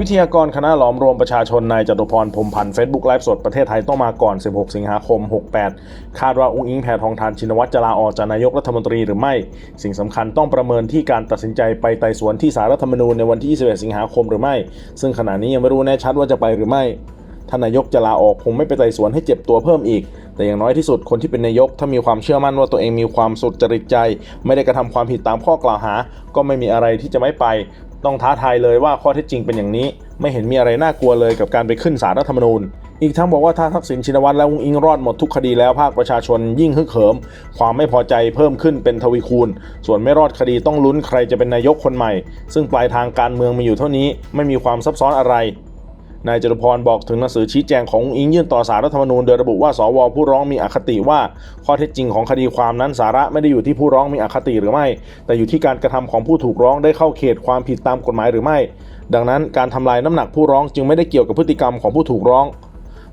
วิทยากรคณะหลอมรวมประชาชนนายจตุพรพรมพันธ์เฟซบุ๊กไลฟ์สดประเทศไทยต้องมาก่อน 16 สิงหาคม 68 คาดว่าอุ้งอิงแพทองทานชินวัตรจะลาออกจากนายกรัฐมนตรีหรือไม่ สิ่งสำคัญต้องประเมินที่การตัดสินใจไปไต่สวนที่สารรัฐธรรมนูญในวันที่ 21 สิงหาคมหรือไม่ ซึ่งขณะนี้ยังไม่รู้แน่ชัดว่าจะไปหรือไม่ท่านนายกจะลาออกคงไม่ไปไต่สวนให้เจ็บตัวเพิ่มอีก แต่อย่างน้อยที่สุดคนที่เป็นนายกถ้ามีความเชื่อมั่นว่าตัวเองมีความสุจริตใจ ไม่ได้กระทำความผิดตามข้อกล่าวหา ก็ไม่มีอะไรที่จะไม่ไป ต้องท้าทายเลยว่าข้อเท็จจริงเป็นอย่างนี้ ไม่เห็นมีอะไรน่ากลัวเลยกับการไปขึ้นศาลรัฐธรรมนูญ อีกทั้งบอกว่าถ้าทักษิณชินวัตรและองอิงรอดหมดทุกคดีแล้วภาคประชาชนยิ่งฮึกเหิม ความไม่พอใจเพิ่มขึ้นเป็นทวีคูณ ส่วนไม่รอดคดีต้องลุ้นใครจะเป็นนายกคนใหม่ ซึ่งปลายทางการเมืองมีอยู่เท่านี้ไม่มีความซับซ้อนอะไร นายจตุพรบอกถึงหนังสือชี้แจงของอุ้งอิงยื่นต่อสารรัฐธรรมนูญโดยระบุว่าสวผู้ร้องมีอคติว่า ข้อเท็จจริงของคดีความนั้นสาระไม่ได้อยู่ที่ผู้ร้องมีอคติหรือไม่ แต่อยู่ที่การกระทำของผู้ถูกร้องได้เข้าเขตความผิดตามกฎหมายหรือไม่ ดังนั้นการทำลายน้ำหนักผู้ร้องจึงไม่ได้เกี่ยวกับพฤติกรรมของผู้ถูกร้อง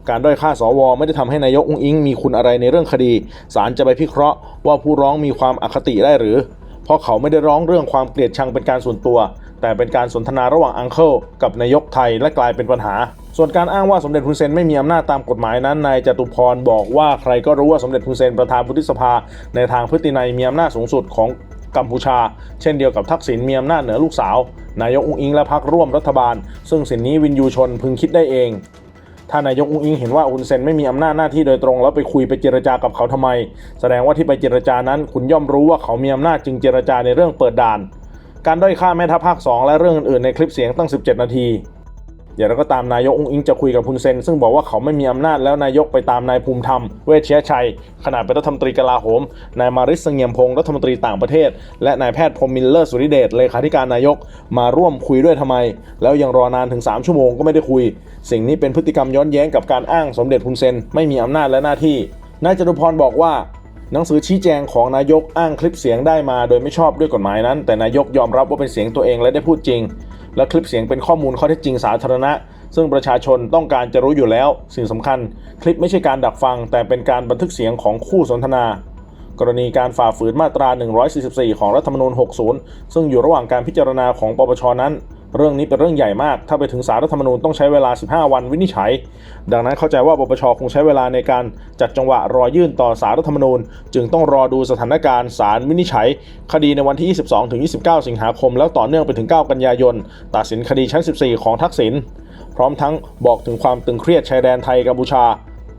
การด้อยค่าสวไม่ได้ทำให้นายกอุ้งอิงมีคุณอะไรในเรื่องคดีศาลจะไปพิเคราะห์ว่าผู้ร้องมีความอคติได้หรือ เพราะเขาไม่ได้ร้องเรื่องความเกลียดชังเป็นการส่วนตัว แต่เป็นการสนทนาระหว่างอังเคิลกับนายกไทยและกลายเป็นปัญหา ส่วนการอ้างว่าสมเด็จฮุนเซนไม่มีอำนาจตามกฎหมายนั้นนายจตุพรบอกว่าใครก็รู้ว่าสมเด็จฮุนเซนประธานวุฒิสภา ในทางพฤตินัยมีอำนาจสูงสุดของกัมพูชา เช่นเดียวกับทักษิณมีอำนาจเหนือลูกสาว นายกอุ้งอิงและพรรคร่วมรัฐบาล ซึ่งสิ่งนี้วินยูชนพึงคิดได้เองถ้านายกอุ้งอิงเห็นว่าอุนเซนไม่มีอำนาจหน้าที่โดยตรงแล้วไปคุยไปเจรจากับเขาทำไม แสดงว่าที่ไปเจรจานั้น คุณย่อมรู้ว่าเขามีอำนาจจึงเจรจาในเรื่องเปิดด่าน การด้อยค่าแม่ทัพภาค 2 และเรื่องอื่นๆในคลิปเสียงตั้ง 17 นาทีอย่างไรก็ตามนายกองอิงจะคุยกับคุณเซน ซึ่งบอกว่าเขาไม่มีอำนาจแล้วนายกไปตามนายภูมิธรรม เวชเชียชัย ขณะเป็นรัฐมนตรีกลาโหม นายมาริสเสงียมพงศ์รัฐมนตรีต่างประเทศ และนายแพทย์พรมมิลเลอร์สุริเดชเลขาธิการนายกมาร่วมคุยด้วยทำไม แล้วยังรอนานถึง 3 ชั่วโมงก็ไม่ได้คุย สิ่งนี้เป็นพฤติกรรมย้อนแย้งกับการอ้างสมเด็จฮุนเซน ไม่มีอำนาจและหน้าที่นายจตุพรบอกว่า หนังสือชี้แจงของนายกอ้างคลิปเสียงได้มาโดยไม่ชอบด้วยกฎหมายนั้น แต่นายกยอมรับว่าเป็นเสียงตัวเองและได้พูดจริง และคลิปเสียงเป็นข้อมูลข้อเท็จจริงสาธารณะ ซึ่งประชาชนต้องการจะรู้อยู่แล้ว สิ่งสำคัญ คลิปไม่ใช่การดักฟัง แต่เป็นการบันทึกเสียงของคู่สนทนา กรณีการฝ่าฝืนมาตรา 144 ของรัฐธรรมนูญ 60 ซึ่งอยู่ระหว่างการพิจารณาของปปชนั้น เรื่องนี้เป็นเรื่องใหญ่มาก ถ้าไปถึงสารรัฐธรรมนูญต้องใช้เวลา 15 วันวินิจฉัย ดังนั้นเข้าใจว่าปปชคงใช้เวลาในการจัดจังหวะรอยื่นต่อสารรัฐธรรมนูญ จึงต้องรอดูสถานการณ์สารวินิจฉัย คดีในวันที่ 22ถึง29 สิงหาคม แล้วต่อเนื่องไปถึง 9 กันยายน ตัดสินคดีชั้น 14 ของทักษิณพร้อมทั้งบอกถึงความตึงเครียดชายแดนไทยกัมพูชา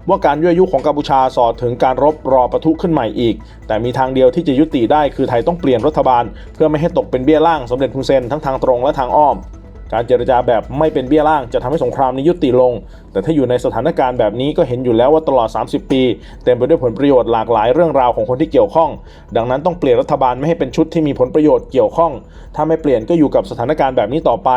ว่าการยั่วยุของกัมพูชาสอดถึงการรบรอประทุขึ้นใหม่อีก แต่มีทางเดียวที่จะยุติได้คือไทยต้องเปลี่ยนรัฐบาล เพื่อไม่ให้ตกเป็นเบี้ยล่างสมเด็จฮุนเซนทั้งทางตรงและทางอ้อม การเจรจาแบบไม่เป็นเบี้ยล่างจะทำให้สงครามนี้ยุติลง แต่ถ้าอยู่ในสถานการณ์แบบนี้ก็เห็นอยู่แล้วว่าตลอด 30 ปี เต็มไปด้วยผลประโยชน์หลากหลายเรื่องราวของคนที่เกี่ยวข้อง ดังนั้นต้องเปลี่ยนรัฐบาลไม่ให้เป็นชุดที่มีผลประโยชน์เกี่ยวข้อง ถ้าไม่เปลี่ยนก็อยู่กับสถานการณ์แบบนี้ต่อไป